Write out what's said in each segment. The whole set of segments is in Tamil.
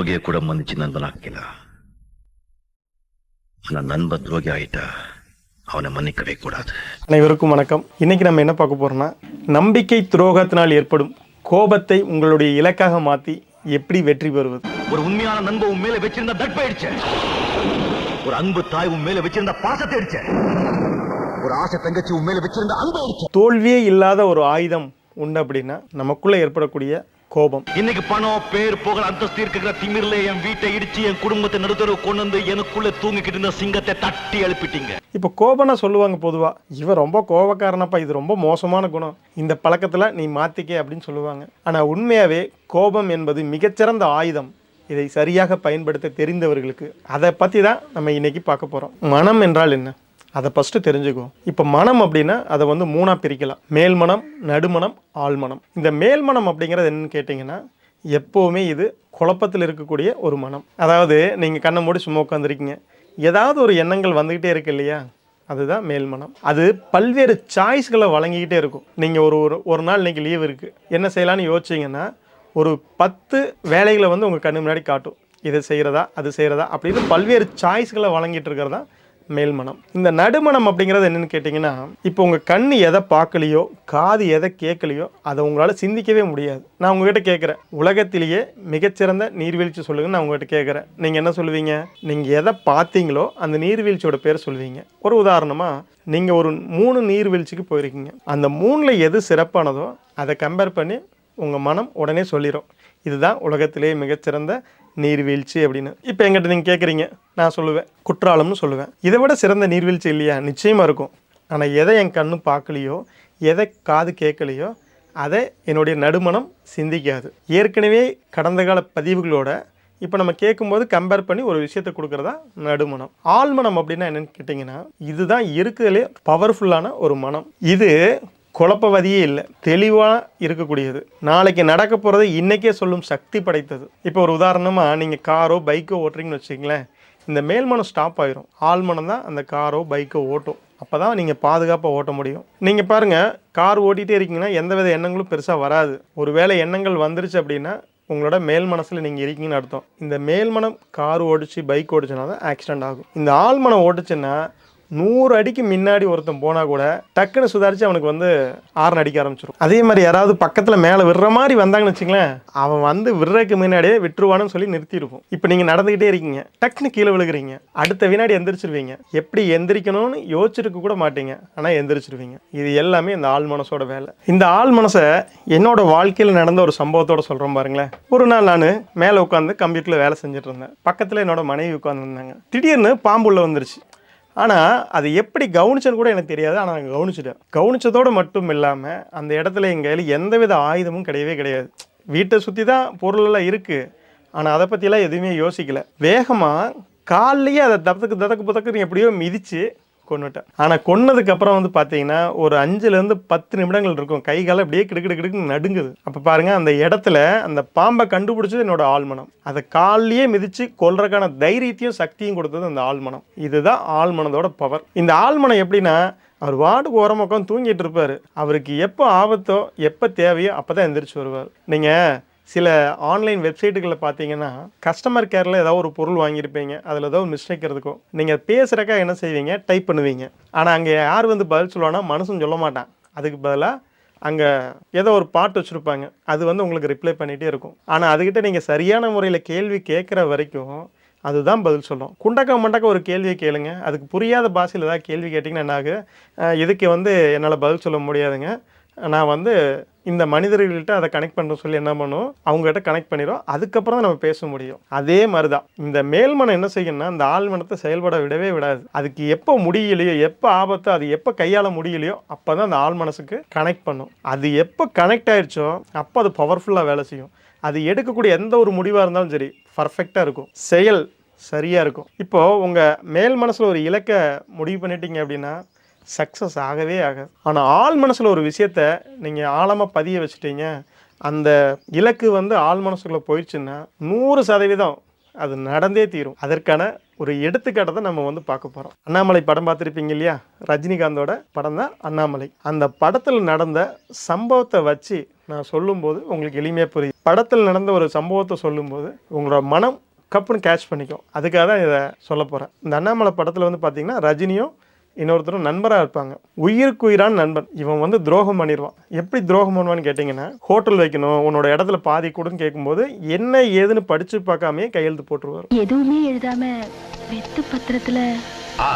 துரோகிய கூட மன்னிச்சு நண்பனாக்கலாம் ஆனா நண்பன் துரோகி ஆயிட்டா அவனை மன்னிக்கவே கூடாது அனைவருக்கும் வணக்கம் இன்னைக்கு நம்ம என்ன பார்க்க போறோம்னா நம்பிக்கை துரோகத்தினால் ஏற்படும் கோபத்தை உங்களுடைய இலக்காக மாற்றி எப்படி வெற்றி பெறுவது ஒரு உண்மையான நண்பன் உன் மேல வச்சிருந்த நட்பை அடிச்ச ஒரு அன்பு தாய் உன் மேல வச்சிருந்த பாசத்தை அடிச்ச ஒரு ஆசை தங்கச்சி உன் மேல வச்சிருந்த அன்பை தோல்வியே இல்லாத ஒரு ஆயுதம் உண்டு அப்படின்னா நமக்குள்ள ஏற்படக்கூடிய கோபம். இன்னைக்கு பணம் பேர் புகழ் அந்தஸ்து இருக்கிற திமிர்ல என் வீட்டை இடிச்சு என் குடும்பத்தை நடுத்தரவு கொண்டு வந்து எனக்குள்ள தூங்கிக்கிட்டு இருந்த சிங்கத்தை தட்டி எழுப்பிட்டீங்க. இப்போ கோபம்னா சொல்லுவாங்க பொதுவா இவன் ரொம்ப கோபக்காரனப்பா இது ரொம்ப மோசமான குணம். இந்த பழக்கத்துல நீ மாத்திக்க அப்படின்னு சொல்லுவாங்க. ஆனா உண்மையாவே கோபம் என்பது மிகச்சிறந்த ஆயுதம். இதை சரியாக பயன்படுத்த தெரிந்தவர்களுக்கு. அதை பற்றி தான் நம்ம இன்னைக்கு பார்க்க போகிறோம் மனம் என்றால் என்ன? அதை ஃபஸ்ட்டு தெரிஞ்சுக்குவோம் இப்போ மனம் அப்படின்னா அதை வந்து மூணாக பிரிக்கலாம். மேல்மனம் நடுமனம் ஆழ்மனம். இந்த மேல்மனம் அப்படிங்கிறது என்னன்னு கேட்டிங்கன்னா எப்போவுமே இது குழப்பத்தில் இருக்கக்கூடிய ஒரு மனம். அதாவது நீங்கள் கண்ணை மூடி சும்மா உட்காந்துருக்கீங்க ஏதாவது ஒரு எண்ணங்கள் வந்துக்கிட்டே இருக்கு இல்லையா? அதுதான் மேல்மனம். அது பல்வேறு சாய்ஸ்களை வழங்கிக்கிட்டே இருக்கும். நீங்கள் ஒரு ஒரு ஒரு நாள் இன்னைக்கு லீவ் இருக்குது என்ன செய்யலான்னு யோசிச்சிங்கன்னா ஒரு பத்து வேலைகளை வந்து உங்கள் கண்ணு முன்னாடி காட்டும். இதை செய்கிறதா அது செய்கிறதா அப்படின்னு பல்வேறு சாய்ஸ்களை வழங்கிட்டு இருக்கிறதா மேல்மனம். இந்த நடுமனம் அப்படிங்கிறது என்னென்னு கேட்டிங்கன்னா இப்போ உங்கள் கண் எதை பார்க்கலையோ காது எதை கேட்கலையோ அதை உங்களால் சிந்திக்கவே முடியாது. நான் உங்ககிட்ட கேட்குறேன். உலகத்திலேயே மிகச்சிறந்த நீர்வீழ்ச்சி சொல்லுங்கன்னு நான் உங்ககிட்ட கேட்குறேன். நீங்கள் என்ன சொல்லுவீங்க? நீங்கள் எதை பார்த்தீங்களோ அந்த நீர்வீழ்ச்சியோட பேர் சொல்லுவீங்க. ஒரு உதாரணமாக நீங்கள் ஒரு மூணு நீர்வீழ்ச்சிக்கு போயிருக்கீங்க. அந்த மூணில் எது சிறப்பானதோ அதை கம்பேர் பண்ணி உங்கள் மனம் உடனே சொல்லிடும் இதுதான் உலகத்திலேயே மிகச்சிறந்த நீர்வீழ்ச்சி அப்படின்னு. இப்போ எங்கிட்ட நீங்கள் கேட்குறீங்க நான் சொல்லுவேன். குற்றாலம்னு சொல்லுவேன். இதை விட சிறந்த நீர்வீழ்ச்சி இல்லையா? நிச்சயமாக இருக்கும். ஆனால் எதை என் கண்ணு பார்க்கலையோ எதை காது கேட்கலையோ அதை என்னுடைய நடுமணம் சிந்திக்காது. ஏற்கனவே கடந்த கால பதிவுகளோட இப்போ நம்ம கேட்கும்போது கம்பேர் பண்ணி ஒரு விஷயத்தை கொடுக்குறதா நடுமணம் ஆழ்மனம் அப்படின்னா என்னன்னு கேட்டிங்கன்னா இதுதான் இருக்கிறதுலே பவர்ஃபுல்லான ஒரு மனம். இது குழப்பவதியே இல்லை. தெளிவாக இருக்கக்கூடியது. நாளைக்கு நடக்க போகிறதை இன்றைக்கே சொல்லும் சக்தி படைத்தது. இப்போ ஒரு உதாரணமாக நீங்கள் காரோ பைக்கோ ஓட்டுறீங்கன்னு வச்சுங்களேன் இந்த மேல்மனம் ஸ்டாப் ஆயிரும். ஆழ்மனம் தான் அந்த காரோ பைக்கோ ஓட்டும். அப்போ தான் நீங்கள் பாதுகாப்பாக ஓட்ட முடியும். நீங்கள் பாருங்கள் கார் ஓட்டிகிட்டே இருக்கீங்கன்னா எந்த வித எண்ணங்களும் பெருசாக வராது. ஒருவேளை எண்ணங்கள் வந்துருச்சு அப்படின்னா உங்களோட மேல் மனசில் நீங்கள் இருக்கீங்கன்னு அர்த்தம். இந்த மேல்மனம் கார் ஓடிச்சு பைக் ஓடிச்சுனா தான் ஆக்சிடென்ட் ஆகும். இந்த ஆழ்மனம் ஓடிச்சுன்னா நூறு அடிக்கு முன்னாடி ஒருத்தன் போனால் கூட டக்குன்னு சுதாரித்து அவனுக்கு வந்து ஆரன் அடிக்க ஆரம்பிச்சிடும் அதே மாதிரி யாராவது பக்கத்தில் மேலே விடுற மாதிரி வந்தாங்கன்னு வச்சுங்களேன் அவன் வந்து விடுறதுக்கு முன்னாடியே விட்டுருவான்னு சொல்லி நிறுத்தியிருக்கும் இப்போ நீங்கள் நடந்துக்கிட்டே இருக்கீங்க டக்குன்னு கீழே விழுகிறீங்க அடுத்த வினாடி எந்திரிச்சிருவீங்க. எப்படி எந்திரிக்கணும்னு யோசிச்சிருக்க கூட மாட்டீங்க ஆனால் எந்திரிச்சிருவீங்க. இது எல்லாமே இந்த ஆள் மனசோட வேலை. இந்த ஆள் மனசை என்னோட வாழ்க்கையில் நடந்த ஒரு சம்பவத்தோட சொல்கிறோம் பாருங்களேன். ஒரு நாள் நான் மேலே உட்காந்து கம்ப்யூட்டரில் வேலை செஞ்சுட்டு இருந்தேன். பக்கத்தில் என்னோட மனைவி உட்காந்துருந்தாங்க திடீர்னு பாம்புள்ள வந்துருச்சு. ஆனால் அது எப்படி கவனிச்சன்னு கூட எனக்கு தெரியாது. ஆனால் நான் கவனிச்சிட்டேன். கவனிச்சதோடு மட்டும் இல்லாமல் அந்த இடத்துல எங்கள் கையில் எந்தவித ஆயுதமும் கிடையவே கிடையாது. வீட்டை சுற்றி தான் பொருளெல்லாம் இருக்குது ஆனால் அதை பற்றிலாம் எதுவுமே யோசிக்கல. வேகமாக கால்லையே அதை ததக்கு ததக்கு புதக்குன்னு எப்படியோ மிதித்து கொண்டுட்டேன் ஆனால் கொன்னதுக்கு அப்புறம் வந்து பார்த்தீங்கன்னா ஒரு அஞ்சுலேருந்து பத்து நிமிடங்கள் இருக்கும். கை காலம் அப்படியே கிடுக்கிடு கிடுக்குன்னு நடுங்குது. அப்போ பாருங்கள் அந்த இடத்துல அந்த பாம்பை கண்டுபிடிச்சது என்னோட ஆழ்மனம் அதை கால்லையே மிதித்து கொல்றதுக்கான தைரியத்தையும் சக்தியும் கொடுத்தது அந்த ஆழ்மனம் இதுதான் ஆழ்மனதோட பவர் இந்த ஆழ்மனம் எப்படின்னா அவர் வார்டுக்கு ஓரமாக உட்காந்து தூங்கிட்டு இருப்பார். அவருக்கு எப்போ ஆபத்தோ எப்போ தேவையோ அப்போ தான் எந்திரிச்சு வருவார். நீங்கள் சில ஆன்லைன் வெப்சைட்டுகளில் பார்த்தீங்கன்னா கஸ்டமர் கேரில் ஏதாவது ஒரு பொருள் வாங்கியிருப்பீங்க. அதில் ஏதோ ஒரு மிஸ்டேக் இருக்கும். நீங்கள் பேசுகிறக்கா என்ன செய்வீங்க? டைப் பண்ணுவீங்க. ஆனால் அங்கே யார் வந்து பதில் சொல்லுவானா மனசும் சொல்ல மாட்டான். அதுக்கு பதிலாக அங்கே ஏதோ ஒரு பாட்டு வச்சுருப்பாங்க. அது வந்து உங்களுக்கு ரிப்ளை பண்ணிகிட்டே இருக்கும். ஆனால் அதுக்கிட்ட நீங்கள் சரியான முறையில் கேள்வி கேட்குற வரைக்கும் அதுதான் பதில் சொல்லும். குண்டக்க மண்டக்க ஒரு கேள்வியை கேளுங்க. அதுக்கு புரியாத பாஷையில் ஏதாவது கேள்வி கேட்டிங்கன்னா என்னாகு? இதுக்கு வந்து என்னால் பதில் சொல்ல முடியாதுங்க? நான் வந்து இந்த மனிதர்கள்ட்ட அதை கனெக்ட் பண்ண சொல்லி என்ன பண்ணும்? அவங்ககிட்ட கனெக்ட் பண்ணிடும் அதுக்கப்புறம் தான் நம்ம பேச முடியும். அதே மாதிரி தான் இந்த மேல்மனம் என்ன செய்யணும்னா இந்த ஆழ்மனத்தை செயல்பட விடவே விடாது. அதுக்கு எப்போ முடியலையோ எப்போ ஆபத்தோ அது எப்போ கையாள முடியலையோ அப்போ தான் அந்த ஆள் மனசுக்கு கனெக்ட் பண்ணும். அது எப்போ கனெக்ட் ஆயிடுச்சோ அப்போ அது பவர்ஃபுல்லாக வேலை செய்யும். அது எடுக்கக்கூடிய எந்த ஒரு முடிவாக இருந்தாலும் சரி பர்ஃபெக்டாக இருக்கும். செயல் சரியாக இருக்கும். இப்போது உங்கள் மேல் மனசில் ஒரு இலக்கை முடிவு பண்ணிட்டீங்க அப்படின்னா சக்ஸஸ் ஆகவே ஆகாது ஆனால் ஆள் மனசில் ஒரு விஷயத்த நீங்கள் ஆழமாக பதிய வச்சுட்டீங்க. அந்த இலக்கு வந்து ஆள் மனசுக்குள்ளே போயிடுச்சுன்னா நூறு சதவீதம் அது நடந்தே தீரும். அதற்கான ஒரு எடுத்துக்காட்டை தான் நம்ம வந்து பார்க்க போகிறோம் அண்ணாமலை படம் பார்த்துருப்பீங்க இல்லையா? ரஜினிகாந்தோட படம் தான் அண்ணாமலை. அந்த படத்தில் நடந்த சம்பவத்தை வச்சு நான் சொல்லும்போது உங்களுக்கு எளிமையாக புரியும். படத்தில் நடந்த ஒரு சம்பவத்தை சொல்லும்போது உங்களோட மனம் கப்புன்னு கேட்ச் பண்ணிக்கும். அதுக்காக தான் இதை சொல்ல போகிறேன் இந்த அண்ணாமலை படத்தில் வந்து பார்த்திங்கன்னா ரஜினியும் இன்னொருத்தரும் நண்பராக இருப்பாங்க. உயிருக்கு உயிரான நண்பன். இவன் வந்து துரோகம் பண்ணிடுவான் எப்படி துரோகம் பண்ணுவான்னு கேட்டிங்கன்னா ஹோட்டல் வைக்கணும் உன்னோட இடத்துல பாதி கொடுன்னு கேட்கும்போது என்ன ஏதுன்னு படித்து பார்க்காமயே கையெழுத்து போட்டுருவார். எதுவுமே எழுதாம வெத்து பத்திரத்துல ஆ,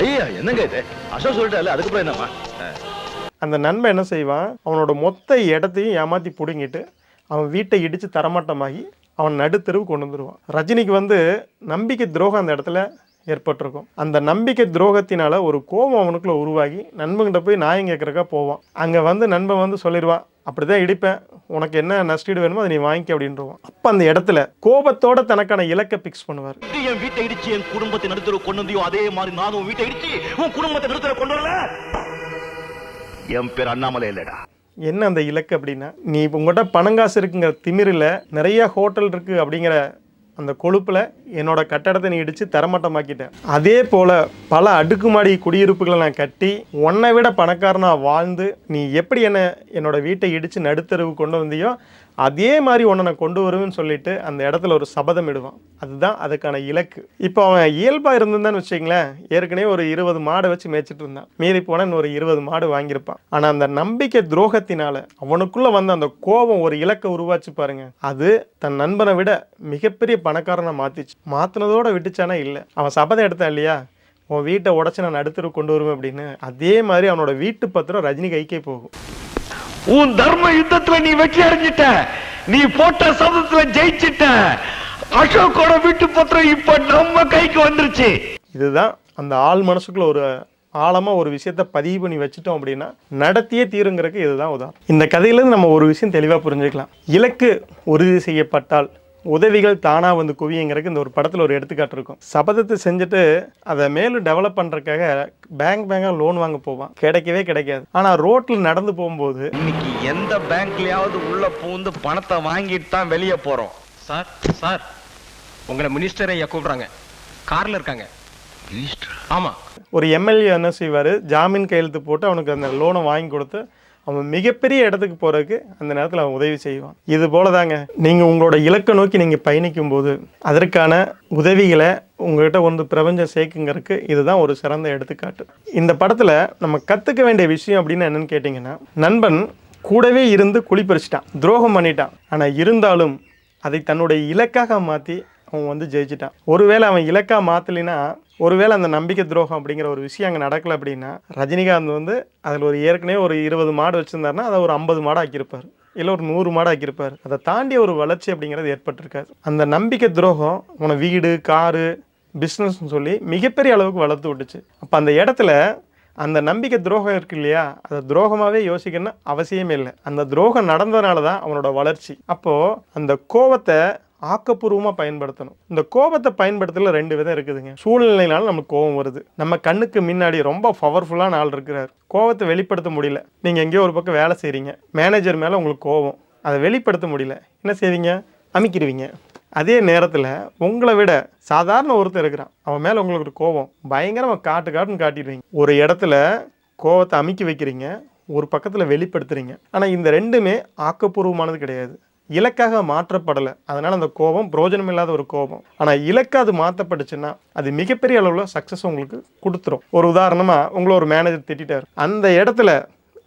ஐயா என்னங்க இது? அசோக் சொல்லிட்டால அதுக்கப்புறம் என்னம்மா? அந்த நண்பன் என்ன செய்வான்? அவனோட மொத்த இடத்தையும் ஏமாற்றி பிடுங்கிட்டு அவன் வீட்டை இடித்து தரமட்டமாகி அவன் நடுத்தெருவு கொண்டு வந்துடுவான் ரஜினிக்கு வந்து நம்பிக்கை துரோகம் அந்த இடத்துல ஏற்பட்டிருக்கும். அந்த நம்பிக்கை துரோகத்தினால ஒரு கோபம் அவனுக்குள்ள உருவாகி நண்பன்கிட்ட போய் நியாயம் கேட்கறக்கா போவான். அங்கே வந்து நண்பன் வந்து சொல்லிடுவான் அப்படிதான் இடிப்பேன். உனக்கு என்ன நஷ்டீடு வேணுமோ அதை நீ வாங்கிக்க அப்படின்றவான். அப்போ அந்த இடத்துல கோபத்தோட தனக்கான இலக்கை பிக்ஸ் பண்ணுவார். என் வீட்டை இடிச்சு என் குடும்பத்தை நடுத்தர கொண்டு வந்தியோ அதே மாதிரி நானும் வீட்டை இடிச்சு உன் குடும்பத்தை நடுத்தர கொண்டு வரல? என் பேர் அண்ணாமலை இல்லடா. என்ன அந்த இலக்கு அப்படின்னா நீ உங்கள்கிட்ட பணங்காசு இருக்குங்கிற திமிரில் நிறைய ஹோட்டல் இருக்கு அப்படிங்கிற அந்த கொழுப்பில் என்னோட கட்டடத்தை நீ இடித்து தரமட்டமாக்கிட்டேன். அதே போல் பல அடுக்குமாடி குடியிருப்புகளை நான் கட்டி உன்னை விட பணக்காரனாக வாழ்ந்து நீ எப்படி என்னை என்னோட வீட்டை இடித்து நடுத்தருவு கொண்டு வந்தியோ அதே மாதிரி உன்னை நான் கொண்டு வருவேன்னு சொல்லிட்டு அந்த இடத்துல ஒரு சபதம் இடுவான். அதுதான் அதுக்கான இலக்கு. இப்போ அவன் இயல்பாக இருந்திருந்தான்னு வச்சுங்களேன் ஏற்கனவே ஒரு இருபது மாடை வச்சு மேய்ச்சிட்டு இருந்தான். மீறி போனால் இன்னொரு ஒரு இருபது மாடு வாங்கியிருப்பான். ஆனால் அந்த நம்பிக்கை துரோகத்தினால அவனுக்குள்ளே வந்த அந்த கோபம் ஒரு இலக்கை உருவாச்சு பாருங்க. அது தன் நண்பனை விட மிகப்பெரிய பணக்காரனை மாற்றிச்சு மாத்தினதோட விட்டுச்சானா இல்லை. அவன் சபதம் எடுத்தான் இல்லையா? உன் வீட்டை உடச்சி நான் நடுத்தரு கொண்டு வருவேன் அப்படின்னு. அதே மாதிரி அவனோட வீட்டு பத்திரம் ரஜினி கைக்கே போகும். உன் தர்ம யுத்தத்துல நீ வெற்றி அடைஞ்சிட்ட. நீ போட்ட சபதத்துல ஜெயிச்சிட்ட. அசோக்கோட வீட்டு பத்திரம் இப்ப நம்ம கைக்கு வந்துருச்சு. இதுதான் அந்த ஆள் மனசுக்குள்ள ஒரு ஆழமாக ஒரு விஷயத்த பதிவு பண்ணி வச்சுட்டோம் அப்படின்னா நடத்தியே தீருங்கிறதுக்கு இதுதான் உதாரணம். இந்த கதையிலேருந்து நம்ம ஒரு விஷயம் தெளிவாக புரிஞ்சுக்கலாம். இலக்கு உறுதி செய்யப்பட்டால் உதவிகள் தானாக வந்து குவியுங்கிறதுக்கு இந்த ஒரு படத்தில் ஒரு எடுத்துக்காட்டு இருக்கும். சபதத்தை செஞ்சுட்டு அதை மேலும் டெவலப் பண்ணுறதுக்காக பேங்க் பேங்காக லோன் வாங்க போவான். கிடைக்கவே கிடைக்காது. ஆனால் ரோட்டில் நடந்து போகும்போது இன்னைக்கு எந்த பேங்க்லயாவது உள்ள பூந்து பணத்தை வாங்கிட்டு தான் வெளியே போறோம். Sir sir. உங்களை மினிஸ்டர் ஐயா கூப்பிடுறாங்க. கார்ல இருக்காங்க. ஆமா. ஒரு எம்எல்ஏ என்ன செய்வார்? ஜாமீன் கையெழுத்து போட்டு அவனுக்கு அந்த லோனை வாங்கி கொடுத்து அவன் மிகப்பெரிய இடத்துக்கு போகிறதுக்கு அந்த நேரத்தில் அவன் உதவி செய்வான். இது போல தாங்க நீங்கள் உங்களோட இலக்கை நோக்கி நீங்கள் பயணிக்கும் போது அதற்கான உதவிகளை உங்கள்கிட்ட வந்து பிரபஞ்சம் சேர்க்குங்கிறதுக்கு இதுதான் ஒரு சிறந்த எடுத்துக்காட்டு. இந்த படத்தில் நம்ம கற்றுக்க வேண்டிய விஷயம் அப்படின்னு என்னன்னு கேட்டிங்கன்னா நண்பன் கூடவே இருந்து குளிப்பறிச்சிட்டான் துரோகம் பண்ணிட்டான். ஆனால் இருந்தாலும் அதை தன்னுடைய இலக்காக மாற்றி அவன் வந்து ஜெயிச்சிட்டான். ஒருவேளை அவன் இலக்காக மாற்றலைன்னா ஒருவேளை அந்த நம்பிக்கை துரோகம் அப்படிங்கிற ஒரு விஷயம் அங்கே நடக்கலை அப்படின்னா ரஜினிகாந்த் வந்து அதில் ஒரு ஏற்கனவே ஒரு இருபது மாடு வச்சுருந்தாருன்னா அதை ஒரு ஐம்பது மாடு ஆக்கியிருப்பார். இல்லை ஒரு நூறு மாடு ஆக்கியிருப்பார். அதை தாண்டி ஒரு வளர்ச்சி அப்படிங்கிறது ஏற்பட்டிருக்காது. அந்த நம்பிக்கை துரோகம் உன வீடு காரு பிஸ்னஸ்னு சொல்லி மிகப்பெரிய அளவுக்கு வளர்த்து விட்டுச்சு. அப்போ அந்த இடத்துல அந்த நம்பிக்கை துரோகம் இருக்கு இல்லையா? அதை துரோகமாகவே யோசிக்கணும்னு அவசியமே இல்லை. அந்த துரோகம் நடந்ததுனால தான் அவனோட வளர்ச்சி. அப்போது அந்த கோவத்தை ஆக்கப்பூர்வமாக பயன்படுத்தணும். இந்த கோபத்தை பயன்படுத்தல ரெண்டு விதம் இருக்குதுங்க. சூழ்நிலைனால நமக்கு கோபம் வருது. நம்ம கண்ணுக்கு முன்னாடி ரொம்ப பவர்ஃபுல்லான ஆள் இருக்கிறார். கோபத்தை வெளிப்படுத்த முடியல. நீங்கள் எங்கேயோ ஒரு பக்கம் வேலை செய்கிறீங்க மேனேஜர் மேலே உங்களுக்கு கோபம். அதை வெளிப்படுத்த முடியல. என்ன செய்வீங்க? அமைக்கிடுவீங்க அதே நேரத்தில் உங்களை விட சாதாரண ஒருத்தர் இருக்கிறான். அவன் மேலே உங்களுக்கு ஒரு கோபம். பயங்கரமாக காட்டு காட்டுன்னு காட்டிடுவீங்க. ஒரு இடத்துல கோபத்தை அமைக்கி வைக்கிறீங்க. ஒரு பக்கத்தில் வெளிப்படுத்துகிறீங்க ஆனால் இந்த ரெண்டுமே ஆக்கப்பூர்வமானது கிடையாது. இலக்காக மாற்றப்படலை. அதனால் அந்த கோபம் பிரோஜனம் இல்லாத ஒரு கோபம். ஆனால் இலக்கு அது மாற்றப்பட்டுச்சுன்னா அது மிகப்பெரிய அளவில் சக்ஸஸ் உங்களுக்கு கொடுத்துரும். ஒரு உதாரணமாக உங்களை ஒரு மேனேஜர் திட்டார் அந்த இடத்துல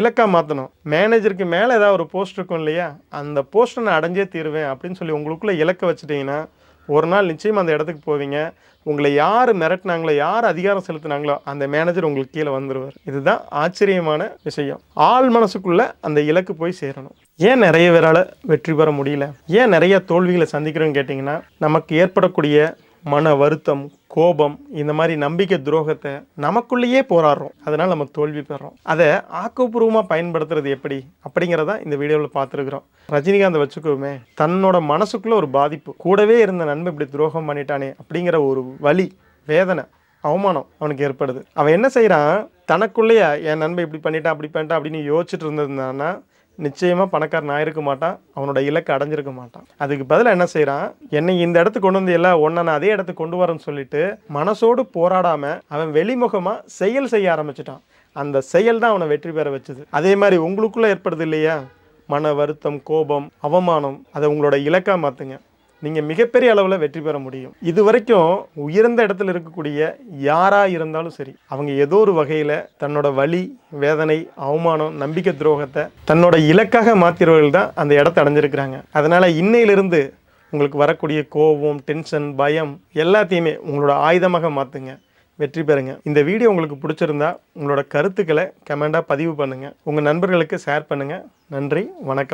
இலக்காக மாற்றணும் மேனேஜருக்கு மேலே ஏதாவது ஒரு போஸ்ட் இருக்கும் இல்லையா? அந்த போஸ்ட்டை நான் அடைஞ்சே தீருவேன் அப்படின்னு சொல்லி உங்களுக்குள்ளே இலக்க வச்சுட்டிங்கன்னா ஒரு நாள் நிச்சயம் அந்த இடத்துக்கு போவீங்க. உங்களை யார் மிரட்டினாங்களோ யார் அதிகாரம் செலுத்துனாங்களோ அந்த மேனேஜர் உங்களுக்கு கீழே வந்துடுவார் இதுதான் ஆச்சரியமான விஷயம். ஆள் மனசுக்குள்ளே அந்த இலக்கு போய் சேரணும். ஏன் நிறைய பேரால் வெற்றி பெற முடியல? ஏன் நிறைய தோல்விகளை சந்திக்கிறோன்னு கேட்டிங்கன்னா நமக்கு ஏற்படக்கூடிய மன வருத்தம் கோபம் இந்த மாதிரி நம்பிக்கை துரோகத்தை நமக்குள்ளேயே போராடுறோம். அதனால் நம்ம தோல்வி பெறோம். அதை ஆக்கப்பூர்வமாக பயன்படுத்துறது எப்படி? அப்படிங்கிறத இந்த வீடியோவில் பார்த்துருக்குறோம். ரஜினிகாந்தை வச்சுக்கோமே தன்னோட மனசுக்குள்ளே ஒரு பாதிப்பு. கூடவே இருந்த நண்பன் இப்படி துரோகம் பண்ணிட்டானே அப்படிங்கிற ஒரு வலி வேதனை அவமானம் அவனுக்கு ஏற்படுது. அவன் என்ன செய்கிறான் தனக்குள்ளேயே என் நண்பன் இப்படி பண்ணிட்டான் அப்படி பண்ணிட்டான் அப்படின்னு யோசிச்சுட்டு இருந்ததுனா நிச்சயமாக பணக்காரன் ஆயிருக்க மாட்டான். அவனோட இலக்கை அடைஞ்சிருக்க மாட்டான். அதுக்கு பதிலாக என்ன செய்கிறான் என்னை இந்த இடத்துக்கு கொண்டு வந்து எல்லாம் ஒன்றை நான் அதே இடத்துக்கு கொண்டு வரேன்னு சொல்லிட்டு மனசோடு போராடாமல் அவன் வெளிமுகமாக செயல் செய்ய ஆரம்பிச்சிட்டான். அந்த செயல் தான் அவனை வெற்றி பெற வச்சுது. அதே மாதிரி உங்களுக்குள்ளே ஏற்படுது இல்லையா? மன வருத்தம் கோபம் அவமானம் அதை உங்களோட இலக்காக மாற்றுங்க நீங்கள் மிகப்பெரிய அளவில் வெற்றி பெற முடியும். இது வரைக்கும் உயர்ந்த இடத்துல இருக்கக்கூடிய யாராக இருந்தாலும் சரி அவங்க ஏதோ ஒரு வகையில் தன்னோட வழி வேதனை அவமானம் நம்பிக்கை துரோகத்தை தன்னோட இலக்காக மாற்றிறவர்கள் தான் அந்த இடத்த அடைஞ்சிருக்கிறாங்க. அதனால் இன்னையிலிருந்து உங்களுக்கு வரக்கூடிய கோபம் டென்ஷன் பயம் எல்லாத்தையுமே உங்களோட ஆயுதமாக மாற்றுங்க வெற்றி பெறுங்க. இந்த வீடியோ உங்களுக்கு பிடிச்சிருந்தா உங்களோட கருத்துக்களை கமெண்டாக பதிவு பண்ணுங்கள் உங்கள் நண்பர்களுக்கு ஷேர் பண்ணுங்கள் நன்றி வணக்கம்.